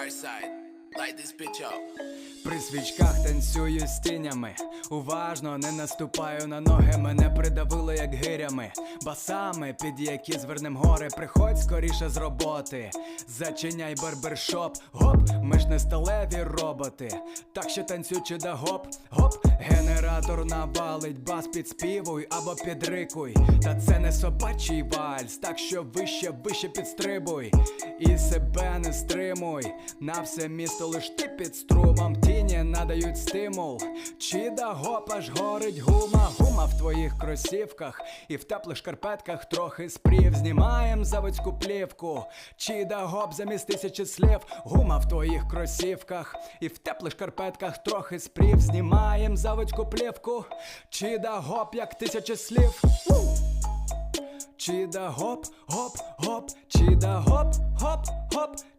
dark side. Light this bitch up. При свічках танцюю з тінями. Уважно не наступаю на ноги, мене придавило як гирями. Басами, під які звернем гори, приходь скоріше з роботи. Зачиняй барбершоп, гоп, ми ж не сталеві роботи. Так що танцюючи да гоп, гоп, генератор навалить, бас підспівуй або підрикуй. Та це не собачий вальс, так що вище, вище підстрибуй. І себе не стримуй. На все місто лиш ти під струмом, тіні надають стимул. Чи да гоп аж горить гума, гума в твоїх кросівках, і в теплих шкарпетках трохи спрів. Знімаєм заводську плівку. Чи да гоп замість тисячі слів, гума в твоїх кросівках, і в теплих шкарпетках трохи спрів. Знімаєм заводську плівку. Чи да гоп, як тисячі слів. Чи да гоп, гоп, гоп, чи да гоп, гоп, гоп,